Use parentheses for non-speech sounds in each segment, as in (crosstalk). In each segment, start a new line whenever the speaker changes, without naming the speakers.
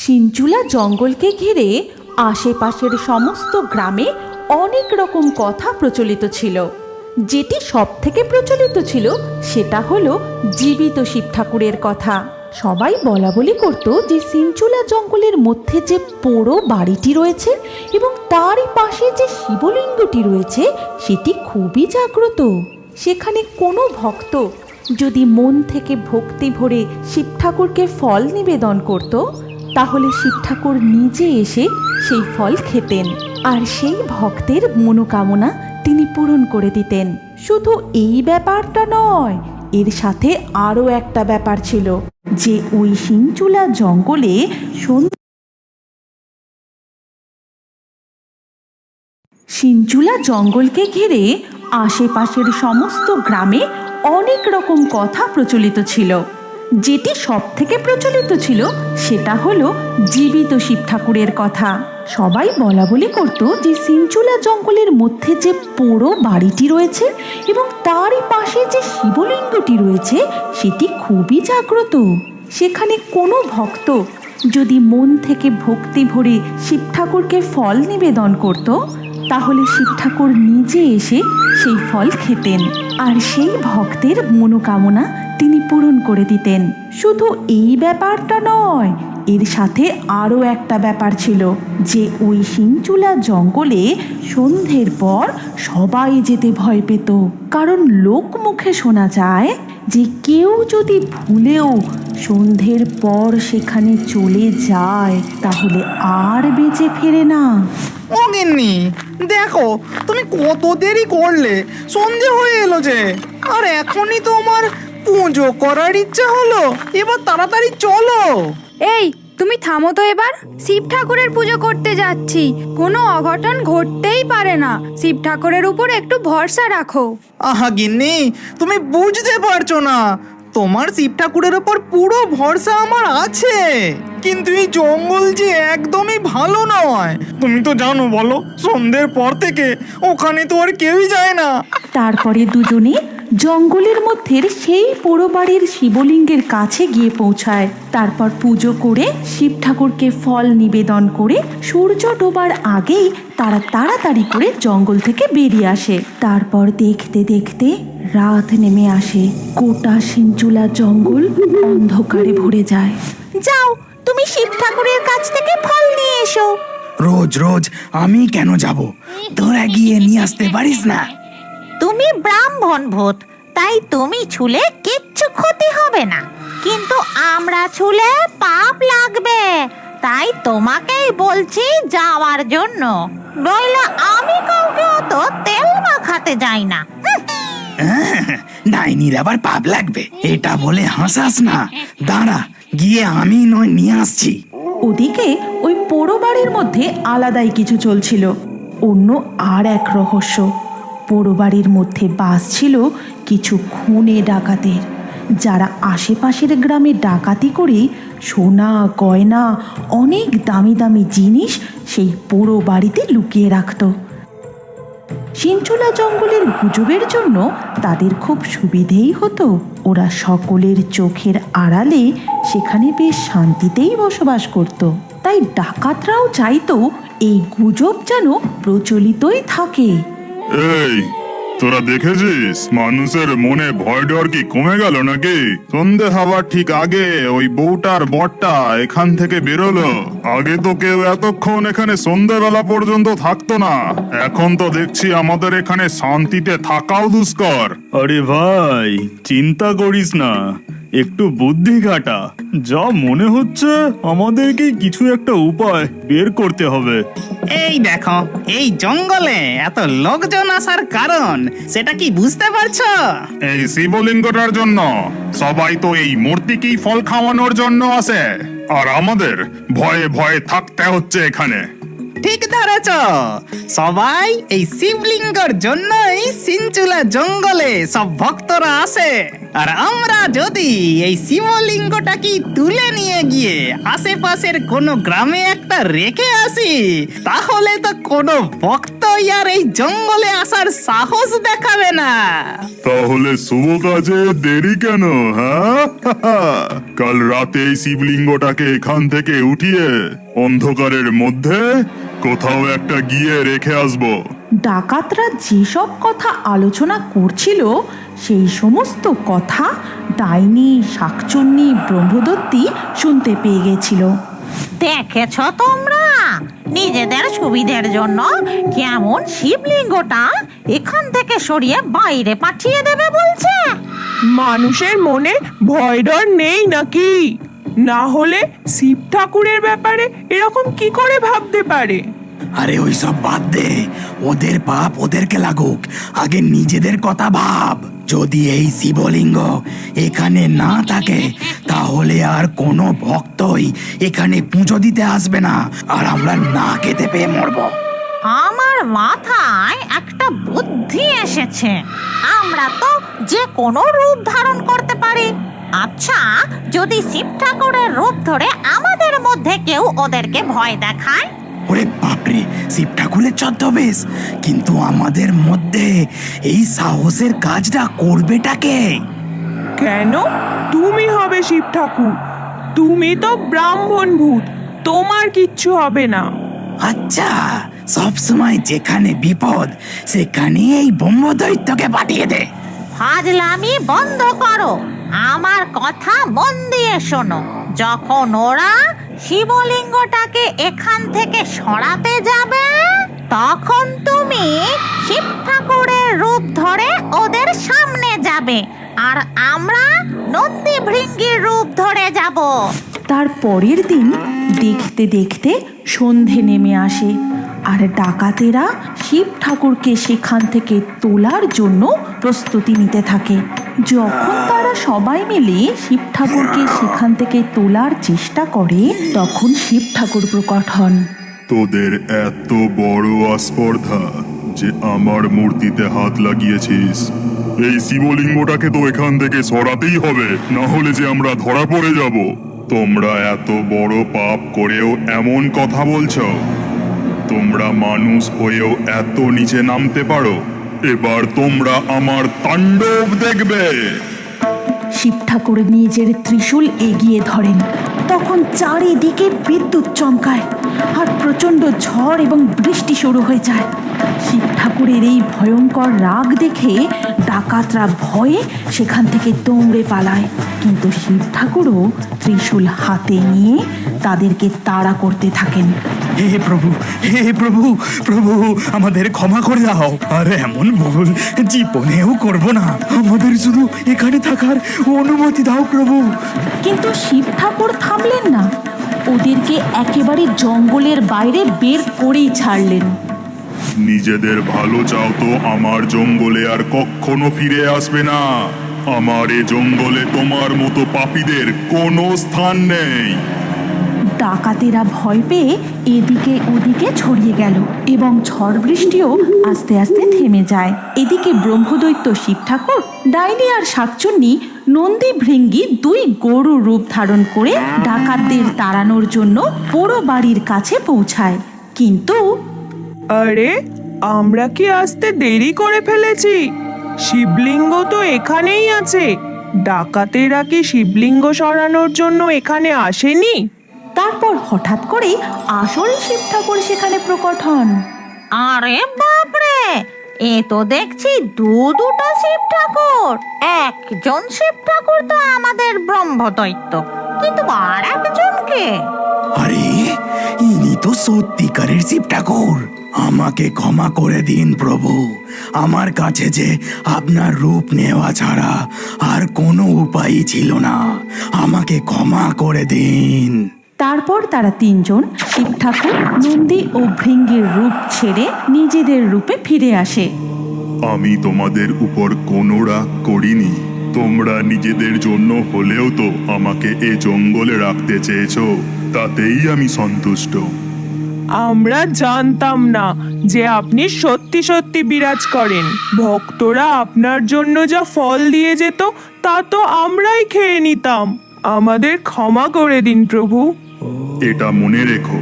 সিনচুলা জঙ্গলকে ঘিরে আশেপাশের সমস্ত গ্রামে অনেক রকম কথা প্রচলিত ছিল। যেটি সব থেকে প্রচলিত ছিল সেটা হলো জীবিত শিব ঠাকুরের কথা। সবাই বলা বলি করত যে সিনচুলা জঙ্গলের মধ্যে যে পোড়ো বাড়িটি রয়েছে এবং তারই পাশে যে শিবলিঙ্গটি রয়েছে সেটি খুবই জাগ্রত। সেখানে কোনো ভক্ত যদি মন থেকে ভক্তি ভরে শিব ঠাকুরকে ফল নিবেদন করত তাহলে শিব ঠাকুর নিজে এসে সেই ফল খেতেন আর সেই ভক্তের মনোকামনা তিনি পূরণ করে দিতেন। শুধু এই ব্যাপারটা নয়, এর সাথে আরও একটা ব্যাপার ছিল যে ওই সিংচুলা জঙ্গলে সন্ধ্যা সিনচুলা জঙ্গলকে ঘিরে আশেপাশের সমস্ত গ্রামে অনেক রকম কথা প্রচলিত ছিল। যেটি সব থেকে প্রচলিত ছিল, সেটা হলো জীবিত শিব ঠাকুরের কথা। সবাই বলা বলি করত যে সিনচুলা জঙ্গলের মধ্যে যে পোড়ো বাড়িটি রয়েছে এবং তারই পাশে যে শিবলিঙ্গটি রয়েছে, সেটি খুবই জাগ্রত। সেখানে কোনো ভক্ত যদি মন থেকে ভক্তি ভরে শিব ঠাকুরকে ফল নিবেদন করত, তাহলে শিব ঠাকুর নিজে এসে সেই ফল খেতেন। আর সেই ভক্তের মনোকামনা তিনি পূরণ করে দিতেন। শুধু এই ব্যাপারটা নয়, এর সাথে আরও একটা ব্যাপার ছিল যে ওই সিংচুলা জঙ্গলে সন্ধ্যের পর সবাই যেতে ভয় পেত। কারণ লোক মুখে শোনা যায় যে কেউ যদি ভুলেও সন্ধ্যের পর সেখানে চলে যায়, তাহলে আর বেঁচে ফেরে না।
ও দেখো, তুমি কত দেরি করলে, সন্ধে হয়ে এলো যে। আর এখনই তো আমার পুজো করার ইচ্ছা হলো এবার তাড়াতাড়ি চলো।
এই তুমি থামো তো এবার। শিব ঠাকুরের পুজো করতে যাচ্ছি। কোনো অঘটন ঘটতেই পারে না। শিব ঠাকুরের উপর একটু ভরসা রাখো।
আহা গিন্নি তুমি বুঝতে পারছ না। তোমার শিব ঠাকুরের ওপর পুরো ভরসা আমার আছে। কিন্তু এই জঙ্গল যে একদমই ভালো নয়। তুমি তো জানো বলো সন্ধ্যের পর থেকে ওখানে তো আর কেউই যায় না।
তারপরে দুজনে জঙ্গলের মধ্যে সেই পোড়ো বাড়ির শিবলিঙ্গের কাছে গিয়ে পৌঁছায়। তারপর পুজো করে শিব ঠাকুরকে ফল নিবেদন করে সূর্য ডোবার আগেই তারা তাড়াতাড়ি করে জঙ্গল থেকে বেরিয়ে আসে। তারপর দেখতে দেখতে রাত নেমে আসে। গোটা সিঞ্চুলা জঙ্গল অন্ধকারে ভরে যায়। যাও তুমি শিব ঠাকুরের কাছ থেকে ফল নিয়ে এসো।
রোজ রোজ আমি কেন যাব? তোরা গিয়ে নিয়ে আসতে পারিস না।
তুমি ব্রাহ্মণ ভূত তাই তুমি ছুলে কিচ্ছু ক্ষতি হবে না। কিন্তু আমরা ছুলে পাপ লাগবে তাই তোমাকেই বলছি যাওয়ার জন্য। নইলে আমি কাউকে অত তেল মাখাতে যাই না। (laughs)
ডাইনির আবার পাপ লাগবে এটা বলে হাসাস না। দাঁড়া গিয়ে আমি নয় নিয়ে আসছি।
ওদিকে ওই পোড়ো বাড়ির মধ্যে আলাদাই কিছু চলছিল অন্য আর এক রহস্য। পোড়ো বাড়ির মধ্যে বাস ছিল কিছু খুনে ডাকাতের। যারা আশেপাশের গ্রামে ডাকাতি করে সোনা, গয়না, অনেক দামি দামি জিনিস সেই পোড়ো বাড়িতে লুকিয়ে রাখত। সিনচুলা জঙ্গলের গুজবের জন্য তাদের খুব সুবিধেই হতো। ওরা সকলের চোখের আড়ালে সেখানে বেশ শান্তিতেই বসবাস করত। তাই ডাকাতরাও চাইতো এই গুজব যেন প্রচলিতই থাকে।
এই, তোরা দেখেছিস? মানুষের মনে ভয় ডর কি কমে গেল নাকি? সন্ধে হবার ঠিক আগে ওই বউটার বরটা এখান থেকে বেরোলো। আগে তো কেউ এতক্ষণ এখানে সন্ধেবেলা পর্যন্ত থাকতো না। এখন তো দেখছি আমাদের এখানে শান্তিতে থাকাও দুষ্কর।
আরে ভাই, চিন্তা করিস না। একটু বুদ্ধি ঘাটা। যা মনে হচ্ছে আমাদেরকে কিছু একটা উপায় বের করতে হবে।
এই দেখো এই জঙ্গলে এত লোকজন আসার কারণ সেটা কি বুঝতে পারছ?
এই শিবলিঙ্গটার জন্য। সবাই তো এই মূর্তিকেই ফল খাওয়ানোর জন্য আসে। আর আমাদের ভয়ে ভয়ে থাকতে হচ্ছে এখানে।
ঠিক ধরেছ। সবাই এই শিবলিঙ্গর জন্যই সিনচুলা জঙ্গলে সব ভক্তরা আসে। আর আমরা যদি এই শিবলিঙ্গটাকে তুলে নিয়ে গিয়ে আশেপাশের কোনো গ্রামে একটা রেখে আসি, তাহলে তো কোনো ভক্তই আর এই জঙ্গলে আসার সাহস দেখাবে না।
তাহলে শুভ কাজে দেরি কেন হ্যাঁ? (laughs) কাল রাতে শিবলিঙ্গটাকে এখান থেকে উঠিয়ে অন্ধকারের মধ্যে কোথাও একটা গিয়ে রেখে আসব।
ডাকাতরা যেসব কথা আলোচনা করছিল সেই সমস্ত কথা ডাইনি শাকচুন্নি ব্রহ্মদত্তী শুনতে পেয়ে গেছিল।
দেখেছ তোমরা? নিজেদের সুবিধের জন্য কেমন শিবলিঙ্গটা এখান থেকে সরিয়ে বাইরে পাঠিয়ে দেবে বলছে।
মানুষের মনে ভয় ডর নেই নাকি? না হলে শিব ঠাকুরের ব্যাপারে এরকম কি করে ভাবতে পারে?
আরে ওই সব বাদ দে। ওদের পাপ ওদেরকে লাগুক। আগে নিজেদের কথা ভাব। যদি এই শিবলিঙ্গ এখানে না থাকে তাহলে আর কোনো ভক্তই এখানে পুজো দিতে আসবে না। আর আমরা না খেতে পেয়ে মরবো।
আমার মাথায় একটা বুদ্ধি এসেছে। আমরা তো যে কোনো রূপ ধারণ করতে পারি। আচ্ছা যদি শিব ঠাকুরের রূপ ধরে আমাদের মধ্যে কেউ ওদেরকে ভয় দেখায়?
ওরে বাপরে শিব ঠাকুরের ছদ্মবেশ। কিন্তু আমাদের মধ্যে এই সাহসের কাজটা করবেটাকে
কেন? তুমি হবে শিব ঠাকুর। তুমি তো ব্রাহ্মণ ভূত তোমার কিচ্ছু হবে না।
আচ্ছা সব সময় যেখানে বিপদ সেখানে এই ব্রহ্মদৈত্যকে পাঠিয়ে দে।
ফাজলামি বন্ধ করো। আমার কথা মন দিয়ে শোনো। যখন ওরা শিবলিঙ্গটাকে এখান থেকে সরাতে যাবে, তখন তুমি শিব ঠাকুরের রূপ ধরে ওদের সামনে যাবে আর আমরা নন্দী ভৃঙ্গির রূপ ধরে যাব।
তার পরের দিন দেখতে দেখতে সন্ধে নেমে আসে। আর ডাকাতেরা শিব ঠাকুরকে সেখান থেকে তোলার জন্য প্রস্তুতি নিতে থাকে। যখন তারা সবাই মিলে শিব ঠাকুরকে সেখান থেকে তোলার চেষ্টা করে, তখন শিব ঠাকুর প্রকট হন।
তোদের এত বড় আস্পর্ধা যে আমার মূর্তিতে হাত লাগিয়েছিস। এই শিবলিঙ্গটাকে তো এখান থেকে সরাতেই হবে, না হলে যে আমরা ধরা পড়ে যাব। তোমরা এত বড় পাপ করেও এমন কথা বলছো। তোমরা মানুষ হয়েও এত নিচে নামতে পারো, এবার তোমরা আমার তাণ্ডব দেখবে।
শিব ঠাকুর নিজের ত্রিশূল এগিয়ে ধরেন। তখন চারিদিকে বিদ্যুৎ চমকায় আর প্রচণ্ড ঝড় এবং বৃষ্টি শুরু হয়ে যায়। শিব ঠাকুরের এই ভয়ঙ্কর রাগ দেখে ডাকাতরা ভয়ে সেখান থেকে দৌড়ে পালায়। কিন্তু শিব ঠাকুরও ত্রিশূল হাতে নিয়ে তাদেরকে তাড়া করতে থাকেন।
হে প্রভু হে প্রভু প্রভু আমাদের ক্ষমা করে দাও। আর এমন ভুল জীবনেও করব না। আমাদের শুধু এখানে থাকার অনুমতি দাও প্রভু।
কিন্তু শিব ঠাকুর থামলেন না। ওদেরকে একেবারে জঙ্গলের বাইরে বের করেই ছাড়লেন।
নিজেদের ভালো চাও তো আমার জঙ্গলে আর কখনো ফিরে আসবে না। আমার এ জঙ্গলে তোমার মতো পাপীদের কোনো স্থান নেই।
ডাকাতেরা ভয় পেয়ে এদিকে ওদিকে ছড়িয়ে গেল এবং ঝড় বৃষ্টিও আস্তে আস্তে থেমে যায়। এদিকে ব্রহ্মদৈত্য শিব ঠাকুর, ডাইনি আর শাকচুন্নি নন্দী ভৃঙ্গি দুই গরু রূপ ধারণ করে ডাকাতদের তাড়ানোর জন্য পোড়ো বাড়ির কাছে পৌঁছায়। কিন্তু
আরে, আমরা কি আসতে দেরি করে ফেলেছি? শিবলিঙ্গ তো এখানেই আছে। ডাকাতেরা কি শিবলিঙ্গ সরানোর জন্য এখানে আসেনি?
তারপর হঠাৎ করেই আসল শিব ঠাকুর সেখানে প্রকট হন।
আরে বাপরে! এ তো দেখছি দু দুটো শিব ঠাকুর। একজন শিব ঠাকুর তো আমাদের ব্রহ্মদৈত্য। কিন্তু আর একজনকে
আরে, ইনি তো সত্যিকারের শিব ঠাকুর। আমাকে ক্ষমা করে দিন প্রভু। আমার কাছে যে আপনার রূপ নেওয়া ছাড়া আর কোনো উপায়ই ছিল না। আমাকে ক্ষমা করে দিন।
তারপর তারা তিনজন শিব ঠাকুর নন্দী ও ভৃঙ্গির রূপ ছেড়ে নিজেদের রূপে ফিরে আসে।
আমি তোমাদের উপর কোনো রাগ করিনি। তোমরা নিজেদের জন্য হলেও তো আমাকে এ জঙ্গলে রাখতে চেয়েছো তাতেই আমি সন্তুষ্ট।
আমরা জানতাম না যে আপনি সত্যি সত্যি বিরাজ করেন। ভক্তরা আপনার জন্য যা ফল দিয়ে যেত তা তো আমরাই খেয়ে নিতাম। আমাদের ক্ষমা করে দিন প্রভু।
এটা মনে রেখো,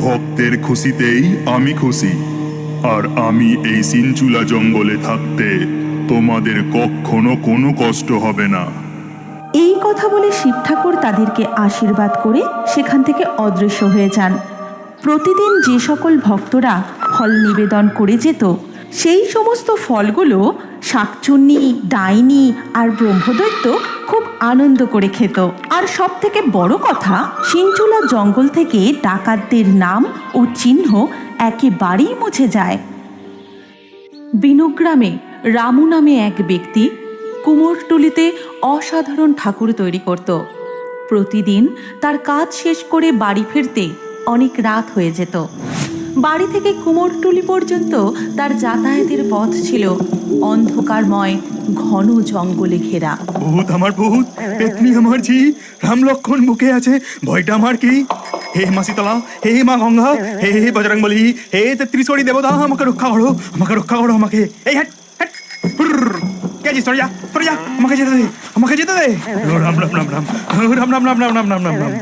ভক্তের খুশিতেই আমি খুশি। আর আমি এই সিনচুলা জঙ্গলে থাকতে তোমাদের কখনো কোনো কষ্ট হবে না।
এই কথা বলে শিব ঠাকুর তাদেরকে আশীর্বাদ করে সেখান থেকে অদৃশ্য হয়ে যান। প্রতিদিন যে সকল ভক্তরা ফল নিবেদন করে যেত, সেই সমস্ত ফলগুলো শাকচুন্নি, ডাইনি আর ব্রহ্মদৈত্য খুব আনন্দ করে খেত। আর সব থেকে বড় কথা সিঞ্চুলা জঙ্গল থেকে ডাকাতদের নাম ও চিহ্ন একেবারেই মুছে যায়। বিনুগ্রামে রামু নামে এক ব্যক্তি কুমোরটুলিতে অসাধারণ ঠাকুর তৈরি করত। প্রতিদিন তার কাজ শেষ করে বাড়ি ফিরতে অনেক রাত হয়ে যেত। বাড়ি থেকে কুমোরটুলি পর্যন্ত তার যাতায়াতের পথ ছিল অন্ধকারময় ঘন জঙ্গলে ঘেরা
ভূত আমার ভূত পেতনি আমার জি রাম লক্ষণ বুকে আছে ভয়টা আমার কি হে মা শীতলা হে মা গঙ্গা হে হে বজরং বলি হে তেত্রিশড়ি দেবতা আমাকে রক্ষা করো আমাকে রক্ষা করো আমাকে এই হ্যাট হ্যাট কে সরে যা সরে যা আমাকে যেতে দে আমাকে যেতে দে রাম রাম রাম রাম রাম রাম রাম রাম রাম রাম রাম রাম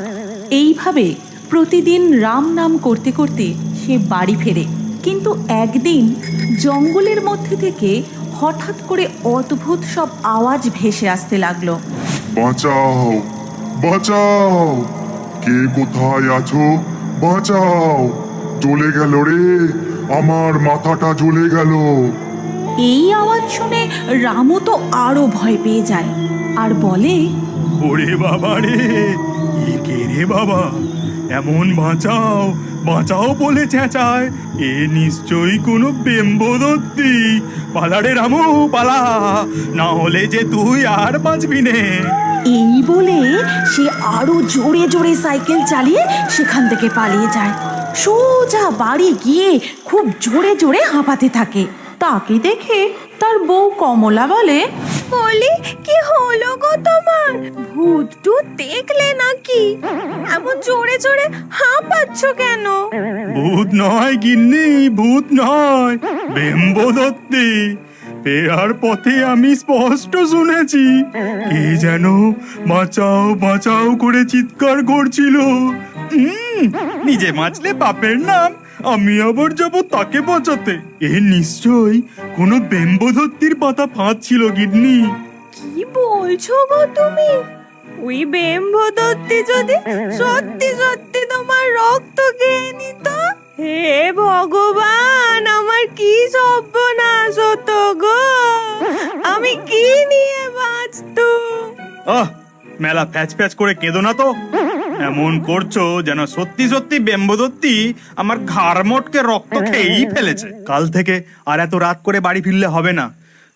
এইভাবে প্রতিদিন রাম নাম করতে করতে সে বাড়ি ফেরে। কিন্তু একদিন জঙ্গলের মধ্যে থেকে হঠাৎ করে অদ্ভুত সব আওয়াজ ভেসে আসতে লাগল।
বাঁচাও বাঁচাও। কে কোথায় আছো? বাঁচাও। জ্বলে গেল রে আমার মাথাটা জ্বলে গেল।
এই আওয়াজ শুনে রামও তো আরও ভয় পেয়ে যায় আর বলে
ওরে বাবা রে এ কে রে বাবা? এমন বাঁচাও বাঁচাও বলে চেঁচায়। এ নিশ্চয়ই কোনো বেম্বদত্তি পালা রে রামু পালা। না হলে যে তুই আর বাঁচবি নে।
এই বলে সে আরও জোরে জোরে সাইকেল চালিয়ে সেখান থেকে পালিয়ে যায়। সোজা বাড়ি গিয়ে খুব জোরে জোরে হাঁপাতে থাকে। তাকে দেখে তার বউ কমলা বলে
বলি হলো গো তোমার? ভূত টুত দেখলে নাকি? এমন জোরে জোরে হাঁপাচ্ছ কেন?
ভূত নয় গিন্নি, ভূত নয়। বেম্বদত্তি ফেরার পথে আমি স্পষ্ট শুনেছি। কে যেন বাঁচাও বাঁচাও করে চিৎকার করছিল। নিজে বাঁচলে বাপের নাম, আমি আবার যাব তাকে বাঁচাতে। এ নিশ্চয়ই কোনো বেম্বদত্তির পাতা ফাঁদ ছিল গিন্নি।
কি বলছো গো তুমি? ওই বেম্বদত্তি যদি সত্যি সত্যি তোমার রক্ত খেয়ে নিত? হে ভগবান, আমার কি সর্বনাশ হতো গো? আমি কি নিয়ে বাঁচতুম
আহ, মেলা প্যাচ প্যাচ করে কেঁদো না তো। এমন করছ যেন সত্যি সত্যি বেম্বদত্তি আমার ঘাড় মোটকে রক্ত খেয়েই ফেলেছে। কাল থেকে আর এত রাত করে বাড়ি ফিরলে হবে না।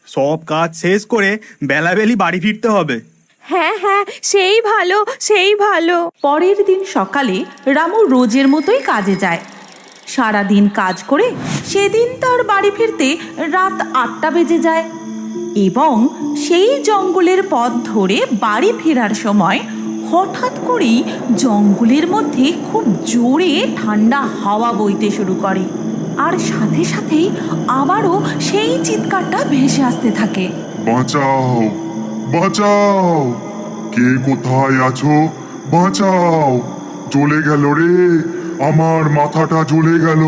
সব কাজ শেষ করে বেলাবেলি বাড়ি ফিরতে হবে।
হ্যাঁ হ্যাঁ সেই ভালো সেই ভালো।
পরের দিন সকালে রামু রোজের মতোই কাজে যায়। সারা দিন কাজ করে সেদিন তার বাড়ি ফিরতে রাত আটটা বেজে যায় এবং সেই জঙ্গলের পথ ধরে বাড়ি ফেরার সময় হঠাৎ করেই জঙ্গলের মধ্যে খুব জোরে ঠান্ডা হাওয়া বইতে শুরু করে। আর সাথে সাথেই আবারও সেই চিৎকারটা ভেসে আসতে থাকে।
বাঁচাও বাঁচাও। কে কোথায় আছো? বাঁচাও। জ্বলে গেল রে। আমার মাথাটা জ্বলে গেল।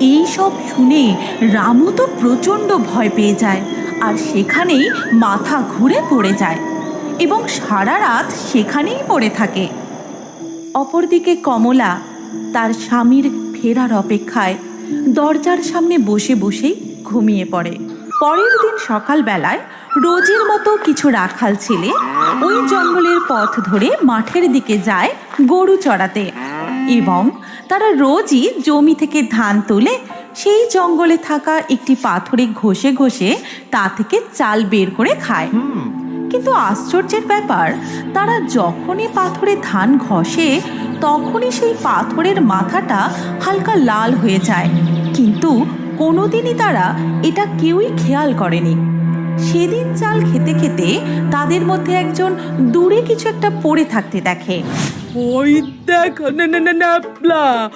এই সব শুনে রামু তো প্রচণ্ড ভয় পেয়ে যায় আর সেখানেই মাথা ঘুরে পড়ে যায় এবং সারা রাত সেখানেই পড়ে থাকে। অপরদিকে কমলা তার স্বামীর ফেরার অপেক্ষায় দরজার সামনে বসে বসেই ঘুমিয়ে পড়ে। পরের দিন সকালবেলায় রোজের মতো কিছু রাখাল ছেলে ওই জঙ্গলের পথ ধরে মাঠের দিকে যায় গরু চড়াতে এবং তারা রোজই জমি থেকে ধান তুলে সেই জঙ্গলে থাকা একটি পাথরে ঘষে ঘষে তা থেকে চাল বের করে খায়। কিন্তু আশ্চর্যের ব্যাপার, তারা যখনই পাথরে ধান ঘষে, তখনই সেই পাথরের মাথাটা হালকা লাল হয়ে যায়। কিন্তু কোনোদিনই তারা এটা কেউই খেয়াল করেনি। সেদিন চাল খেতে খেতে তাদের মধ্যে একজন দূরে কিছু একটা পড়ে থাকতে দেখে।
ওই দেখ না না না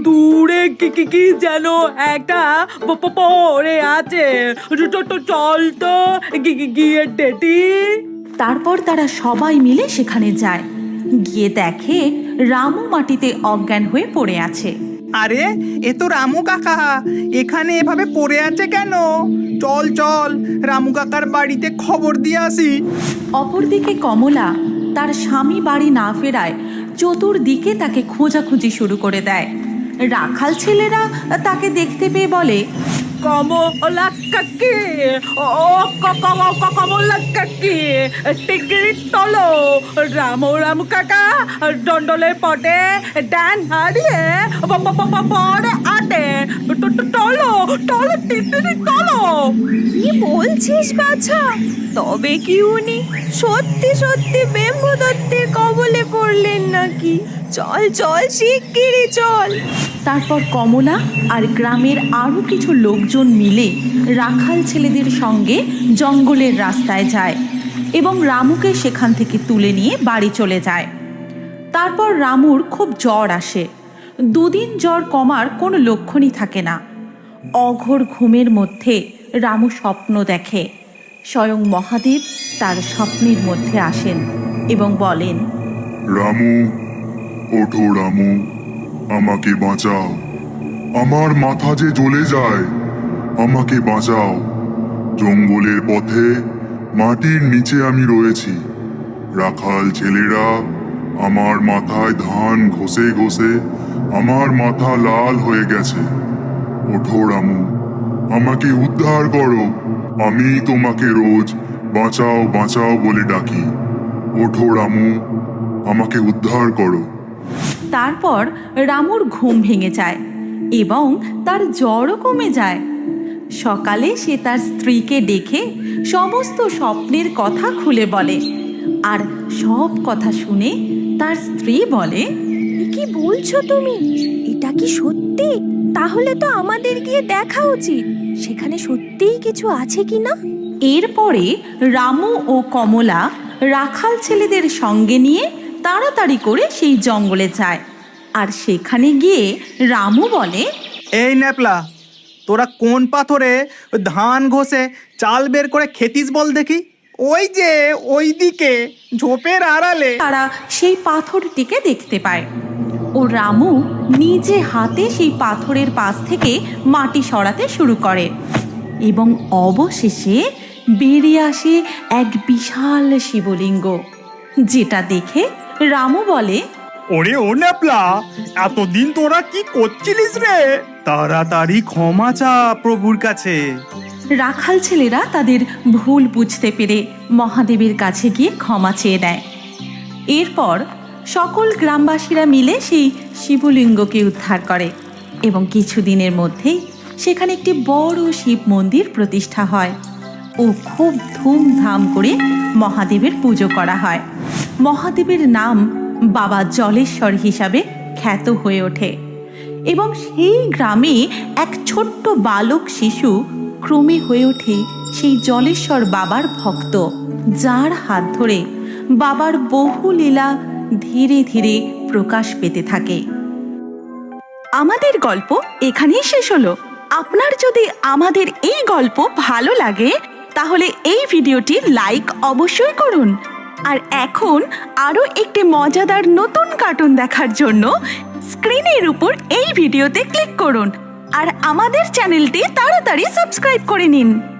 দূরে কি কি কি যেন একটা প- পড়ে আছে। চল তো গিয়ে ডেটি
তারপর তারা সবাই মিলে সেখানে যায়। গিয়ে দেখে রামু মাটিতে অজ্ঞান হয়ে পড়ে আছে।
আরে, এ তো রামু কাকা। এখানে এভাবে পড়ে আছে কেন? চল চল, রামু কাকার বাড়িতে খবর দিয়ে আসি।
অপরদিকে কমলা তার স্বামী বাড়ি না ফেরায় চতুর্দিকে তাকে খোঁজাখুঁজি শুরু করে দেয়। রাখাল ছেলেরা তাকে দেখতে পেয়ে বলে কমলা কাকি ও কমলা কাকি টিগরি তলো, রামু রামু কাকা দণ্ডলের পটে, ডান হারিয়ে পরে আটে টলো টলো টিগরি তলো
কি বলছিস বাছা? তবে কি উনি সত্যি সত্যি বেম্বু দত্তের কবলে পড়লেন নাকি? চল চল শিগগিরই চল।
তারপর কমলা আর গ্রামের আরও কিছু লোকজন মিলে রাখাল ছেলেদের সঙ্গে জঙ্গলের রাস্তায় যায় এবং রামুকে সেখান থেকে তুলে নিয়ে বাড়ি চলে যায়। তারপর রামুর খুব জ্বর আসে। দুদিন জ্বর কমার কোনো লক্ষণই থাকে না। অঘোর ঘুমের মধ্যে রামু স্বপ্ন দেখে। স্বয়ং মহাদেব তার স্বপ্নের মধ্যে আসেন এবং বলেন
রামু ওঠো রামু। আমাকে বাঁচাও। আমার মাথা যে জ্বলে যায়, আমাকে বাঁচাও। জঙ্গলের পথে, মাটির নিচে আমি রয়েছি। রাখাল ছেলেরা, আমার মাথায় ধান ঘষে ঘষে, আমার মাথা লাল হয়ে গেছে। ওঠো, রামু। আমাকে উদ্ধার করো। আমি তোমাকে রোজ বাঁচাও বাঁচাও বলে ডাকি। ওঠো, রামু। আমাকে উদ্ধার করো।
তারপর রামুর ঘুম ভেঙে যায় এবং তার জ্বরও কমে যায়। সকালে সে তার স্ত্রীকে ডেকে সমস্ত স্বপ্নের কথা খুলে বলে আর সব কথা শুনে তার স্ত্রী বলে
কি বলছো তুমি? এটা কি সত্যি? তাহলে তো আমাদের গিয়ে দেখা উচিত। সেখানে সত্যিই কিছু আছে কি না?
এরপরে রামু ও কমলা রাখাল ছেলেদের সঙ্গে নিয়ে তাড়াতাড়ি করে সেই জঙ্গলে যায়। আর সেখানে গিয়ে রামু বলে
এই ন্যাপলা তোরা কোন পাথরে ধান ঘষে চাল বের করে খেতিস বল দেখি? ওই যে ওই দিকে ঝোপের আড়ালে।
তারা সেই পাথরটিকে দেখতে পায়। ও রামু নিজে হাতে সেই পাথরের পাশ থেকে মাটি সরাতে শুরু করে এবং অবশেষে বেরিয়ে আসে এক বিশাল শিবলিঙ্গ যেটা দেখে রামু বলে
ওরে ও ন্যাপলা এতদিন তোরা কি করছিলিস রে?
তাড়াতাড়ি ক্ষমা চা প্রভুর কাছে।
রাখাল ছেলেরা তাদের ভুল বুঝতে পেরে মহাদেবের কাছে গিয়ে ক্ষমা চেয়ে নেয়। এরপর সকল গ্রামবাসীরা মিলে সেই শিবলিঙ্গকে উদ্ধার করে এবং কিছুদিনের মধ্যেই সেখানে একটি বড় শিব মন্দির প্রতিষ্ঠা হয় ও খুব ধুমধাম করে মহাদেবের পুজো করা হয়। মহাদেবের নাম বাবা জলেশ্বর হিসাবে খ্যাত হয়ে ওঠে। এবং সেই গ্রামে এক ছোট্ট বালক শিশু ক্রমে হয়ে ওঠে সেই জলেশ্বর বাবার ভক্ত, যার হাত ধরে বাবার বহু লীলা ধীরে ধীরে প্রকাশ পেতে থাকে। আমাদের গল্প এখানেই শেষ হলো। আপনার যদি আমাদের এই গল্প ভালো লাগে, তাহলে এই ভিডিওটি লাইক অবশ্যই করুন। আর এখন আরও একটি মজাদার নতুন কার্টুন দেখার জন্য স্ক্রিনের উপর এই ভিডিওতে ক্লিক করুন। আর আমাদের চ্যানেলটি তাড়াতাড়ি সাবস্ক্রাইব করে নিন।